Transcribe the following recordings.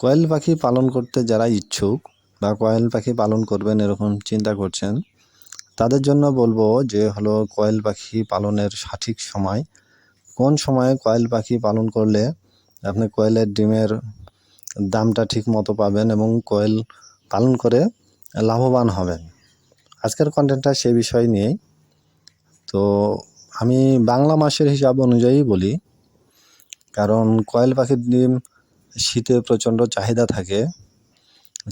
কোয়েল পাখি পালন করতে যারা ইচ্ছুক বা কোয়েল পাখি পালন করবেন এরকম চিন্তা করছেন, তাদের জন্য বলব যে হলো কোয়েল পাখি পালনের সঠিক সময়। কোন সময়ে কোয়েল পাখি পালন করলে আপনি কোয়েলের ডিমের দামটা ঠিক মতো পাবেন এবং কোয়েল পালন করে লাভবান হবেন? আজকের কন্টেন্টটা সেই বিষয় নিয়েই। তো আমি বাংলা মাসের হিসাব অনুযায়ী বলি, কারণ কয়েল পাখির ডিম শীতে প্রচণ্ড চাহিদা থাকে।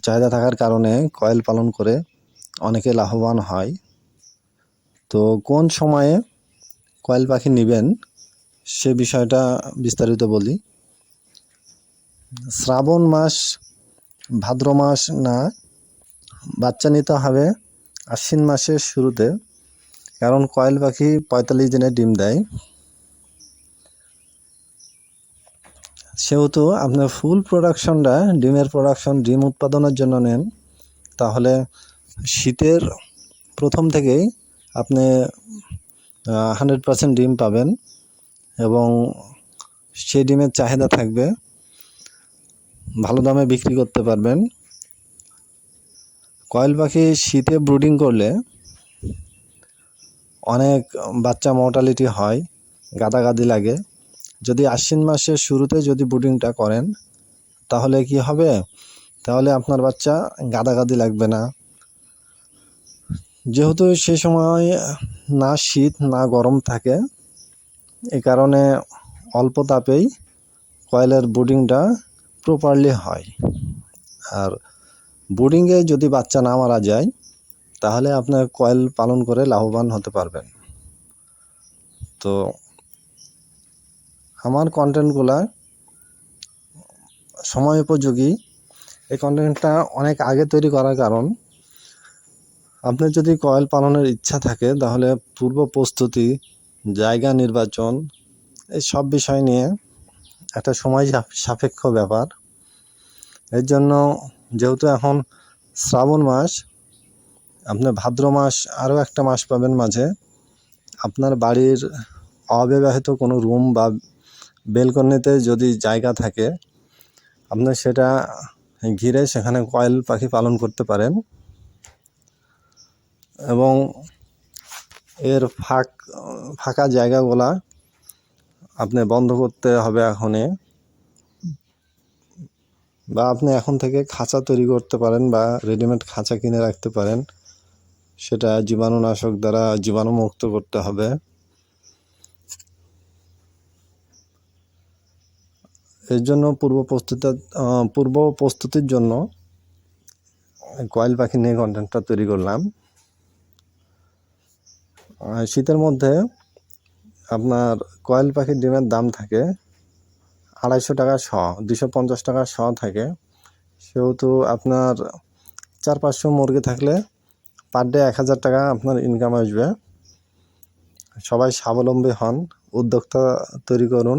চাহিদা থাকার কারণে কয়েল পালন করে অনেকে লাভবান হয়। তো কোন সময়ে কয়েল পাখি নেবেন, সে বিষয়টা বিস্তারিত বলি। শ্রাবণ মাস, ভাদ্র মাস না, বাচ্চা নিতে হবে আশ্বিন মাসের শুরুতে। কারণ কয়েল পাখি পঁয়তাল্লিশ দিনে ডিম দেয়। সেহেতু আপনার ফুল প্রোডাকশনটা ডিমের প্রোডাকশন ডিম উৎপাদনের জন্য নেন, তাহলে শীতের প্রথম থেকেই আপনি হান্ড্রেড পারসেন্ট ডিম পাবেন এবং সেই ডিমের চাহিদা থাকবে, ভালো দামে বিক্রি করতে পারবেন। কয়েল পাখি শীতে ব্রুডিং করলে অনেক বাচ্চা মর্টালিটি হয়, গাদাগাদি লাগে। যদি আশ্বিন মাসের শুরুতে যদি ব্রুডিংটা করেন, তাহলে কি হবে? তাহলে আপনার বাচ্চা গাদাগাদি লাগবে না। যেহেতু সে সময় না শীত, না গরম থাকে, এ কারণে অল্প তাপেই কয়েলের ব্রুডিংটা প্রপারলি হয়। আর ব্রুডিংয়ে যদি বাচ্চা না মারা যায়, তাহলে আপনার কয়েল পালন করে লাভবান হতে পারবেন। তো আমার কন্টেন্টগুলা সময় উপযোগী। এই কন্টেন্টটা অনেক আগে তৈরি করার কারণ আপনার যদি কয়েল পালনের ইচ্ছা থাকে, তাহলে পূর্ব প্রস্তুতি, জায়গা নির্বাচন, এই সব বিষয় নিয়ে একটা সময় সাপেক্ষ ব্যাপার। এর জন্য যেহেতু এখন শ্রাবণ মাস আপনার ভাদ্র মাস আরও একটা মাস পাবেন মাঝে। আপনার বাড়ির অবিবাহিত কোনো রুম বা বেলকনিতে যদি জায়গা থাকে, আপনি সেটা ঘিরে সেখানে কয়েল পাখি পালন করতে পারেন। এবং এর ফাঁক, ফাঁকা জায়গাগুলা আপনি বন্ধ করতে হবে এখনই। বা আপনি এখন থেকে খাঁচা তৈরি করতে পারেন বা রেডিমেড খাঁচা কিনে রাখতে পারেন। সেটা জীবাণুনাশক দ্বারা জীবাণুমুক্ত করতে হবে। এর জন্য পূর্ব প্রস্তুতি পূর্ব প্রস্তুতির জন্য কয়েল পাখি নিয়ে কন্টেন্টটা তৈরি করলাম। শীতের মধ্যে আপনার কয়েল পাখির ডিমের দাম থাকে আড়াইশো টাকা শ দুশো পঞ্চাশ টাকা শ থাকে। সেহেতু আপনার চার, পাঁচশো মুরগি থাকলে পার ডে এক হাজার টাকা আপনার ইনকাম আসবে। সবাই স্বাবলম্বী হন, উদ্যোক্তা তৈরি করুন।